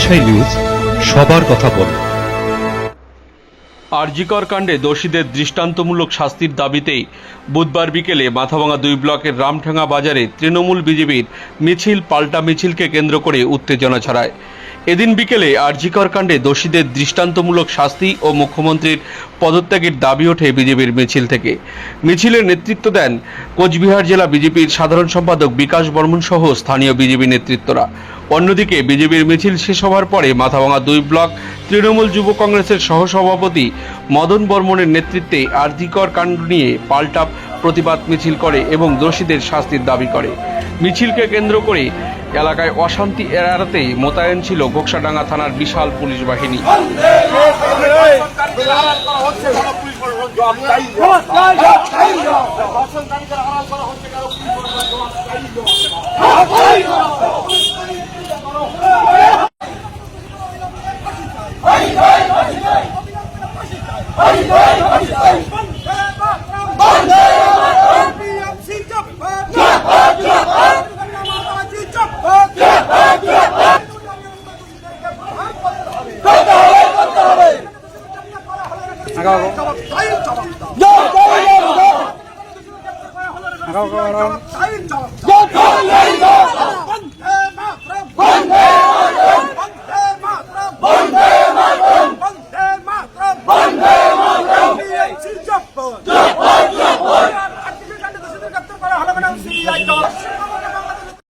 Rajshahi news সবার কথা বলে। আরজিকর কাণ্ডে দোষীদের দৃষ্টান্তমূলক শাস্তির দাবিতেই বুধবার বিকেলে মাথাভাঙা দুই ব্লকের রামঠাঙ্গা বাজারে তৃণমূল বিজেপির মিছিল, পাল্টা মিছিলকে কেন্দ্র করে উত্তেজনা ছড়ায়। এদিন বিকেলে আরজিকর কাণ্ডে দোষীদের দৃষ্টান্তমূলক শাস্তি ও মুখ্যমন্ত্রীর পদত্যাগের দাবি ওঠে বিজেপির মিছিল থেকে। মিছিলের নেতৃত্ব দেন কোচবিহার জেলা বিজেপির সাধারণ সম্পাদক বিকাশ বর্মন সহ স্থানীয় বিজেপি নেতৃত্বরা। অন্যদিকে বিজেপির মিছিল শেষ হওয়ার পরে মাথাভাঙা দুই ব্লক তৃণমূল যুব কংগ্রেসের সহসভাপতি মদন বর্মনের নেতৃত্বে আর্থিকর কাণ্ড নিয়ে পাল্টা প্রতিবাদ মিছিল করে এবং দোষীদের শাস্তির দাবি করে। মিছিলকে কেন্দ্র করে এলাকায় অশান্তি এড়াতেই মোতায়েন ছিল ঘোকসাডাঙ্গা থানার বিশাল পুলিশ বাহিনী সিরিয়ায়